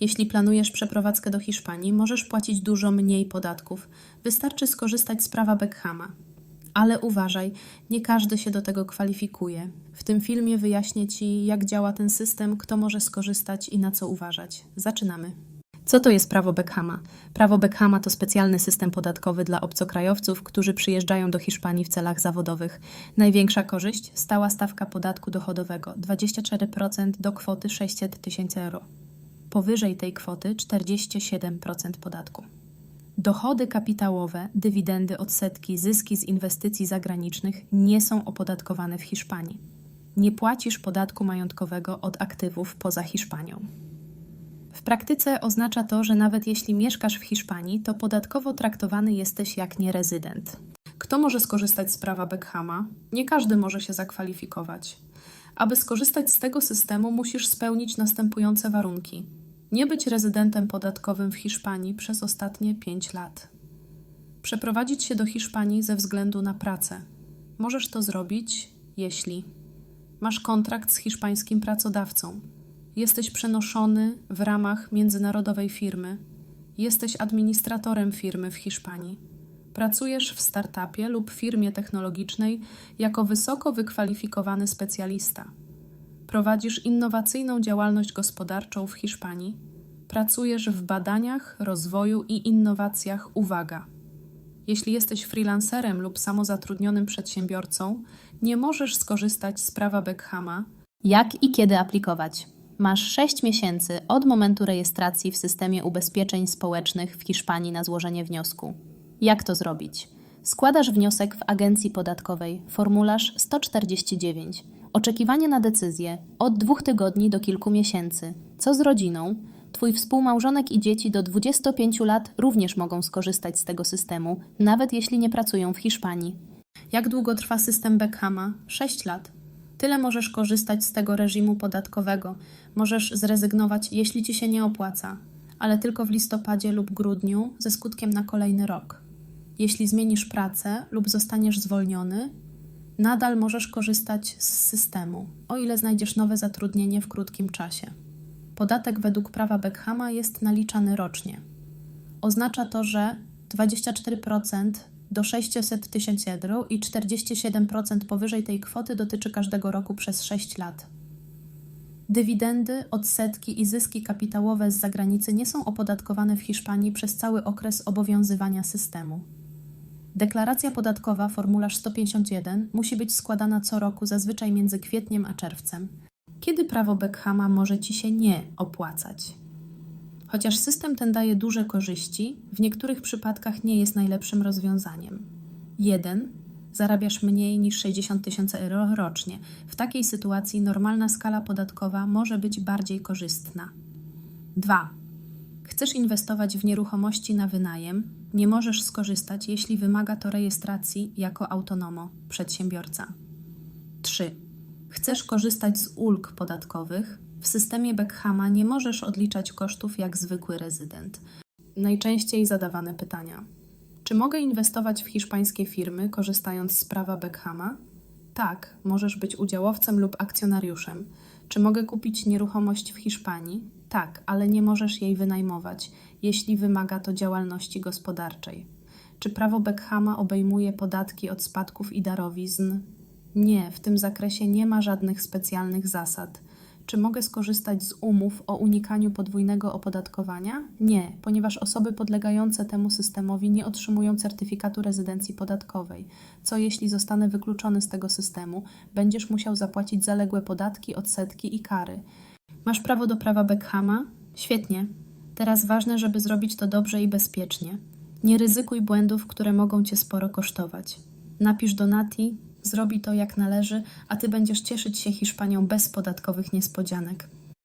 Jeśli planujesz przeprowadzkę do Hiszpanii, możesz płacić dużo mniej podatków. Wystarczy skorzystać z prawa Beckhama. Ale uważaj, nie każdy się do tego kwalifikuje. W tym filmie wyjaśnię Ci, jak działa ten system, kto może skorzystać i na co uważać. Zaczynamy. Co to jest prawo Beckhama? Prawo Beckhama to specjalny system podatkowy dla obcokrajowców, którzy przyjeżdżają do Hiszpanii w celach zawodowych. Największa korzyść stała stawka podatku dochodowego 24% do kwoty 600 tysięcy euro. Powyżej tej kwoty 47% podatku. Dochody kapitałowe, dywidendy, odsetki, zyski z inwestycji zagranicznych nie są opodatkowane w Hiszpanii. Nie płacisz podatku majątkowego od aktywów poza Hiszpanią. W praktyce oznacza to, że nawet jeśli mieszkasz w Hiszpanii, to podatkowo traktowany jesteś jak nierezydent. Kto może skorzystać z prawa Beckhama? Nie każdy może się zakwalifikować. Aby skorzystać z tego systemu, musisz spełnić następujące warunki: nie być rezydentem podatkowym w Hiszpanii przez ostatnie 5 lat. Przeprowadzić się do Hiszpanii ze względu na pracę. Możesz to zrobić, jeśli. Masz kontrakt z hiszpańskim pracodawcą, jesteś przenoszony w ramach międzynarodowej firmy, jesteś administratorem firmy w Hiszpanii, pracujesz w startupie lub firmie technologicznej jako wysoko wykwalifikowany specjalista, prowadzisz innowacyjną działalność gospodarczą w Hiszpanii, pracujesz w badaniach, rozwoju i innowacjach, uwaga. Jeśli jesteś freelancerem lub samozatrudnionym przedsiębiorcą, nie możesz skorzystać z prawa Beckhama. Jak i kiedy aplikować? Masz 6 miesięcy od momentu rejestracji w systemie ubezpieczeń społecznych w Hiszpanii na złożenie wniosku. Jak to zrobić? Składasz wniosek w agencji podatkowej, formularz 149. Oczekiwanie na decyzję od dwóch tygodni do kilku miesięcy. Co z rodziną? Twój współmałżonek i dzieci do 25 lat również mogą skorzystać z tego systemu, nawet jeśli nie pracują w Hiszpanii. Jak długo trwa system Beckhama? 6 lat. Tyle możesz korzystać z tego reżimu podatkowego. Możesz zrezygnować, jeśli ci się nie opłaca, ale tylko w listopadzie lub grudniu ze skutkiem na kolejny rok. Jeśli zmienisz pracę lub zostaniesz zwolniony, nadal możesz korzystać z systemu, o ile znajdziesz nowe zatrudnienie w krótkim czasie. Podatek według prawa Beckhama jest naliczany rocznie. Oznacza to, że 24% do 600 tysięcy euro i 47% powyżej tej kwoty dotyczy każdego roku przez 6 lat. Dywidendy, odsetki i zyski kapitałowe z zagranicy nie są opodatkowane w Hiszpanii przez cały okres obowiązywania systemu. Deklaracja podatkowa, formularz 151, musi być składana co roku, zazwyczaj między kwietniem a czerwcem. Kiedy prawo Beckhama może ci się nie opłacać? Chociaż system ten daje duże korzyści, w niektórych przypadkach nie jest najlepszym rozwiązaniem. 1. Zarabiasz mniej niż 60 tysięcy euro rocznie. W takiej sytuacji normalna skala podatkowa może być bardziej korzystna. 2. Chcesz inwestować w nieruchomości na wynajem, nie możesz skorzystać, jeśli wymaga to rejestracji jako autonomo, przedsiębiorca. 3. Chcesz korzystać z ulg podatkowych, w systemie Beckhama nie możesz odliczać kosztów jak zwykły rezydent. Najczęściej zadawane pytania. Czy mogę inwestować w hiszpańskie firmy, korzystając z prawa Beckhama? Tak, możesz być udziałowcem lub akcjonariuszem. Czy mogę kupić nieruchomość w Hiszpanii? Tak, ale nie możesz jej wynajmować, jeśli wymaga to działalności gospodarczej. Czy prawo Beckhama obejmuje podatki od spadków i darowizn? Nie, w tym zakresie nie ma żadnych specjalnych zasad. Czy mogę skorzystać z umów o unikaniu podwójnego opodatkowania? Nie, ponieważ osoby podlegające temu systemowi nie otrzymują certyfikatu rezydencji podatkowej. Co jeśli zostanę wykluczony z tego systemu? Będziesz musiał zapłacić zaległe podatki, odsetki i kary. Masz prawo do prawa Beckhama? Świetnie. Teraz ważne, żeby zrobić to dobrze i bezpiecznie. Nie ryzykuj błędów, które mogą cię sporo kosztować. Napisz do Nati, zrobi to jak należy, a ty będziesz cieszyć się Hiszpanią bez podatkowych niespodzianek.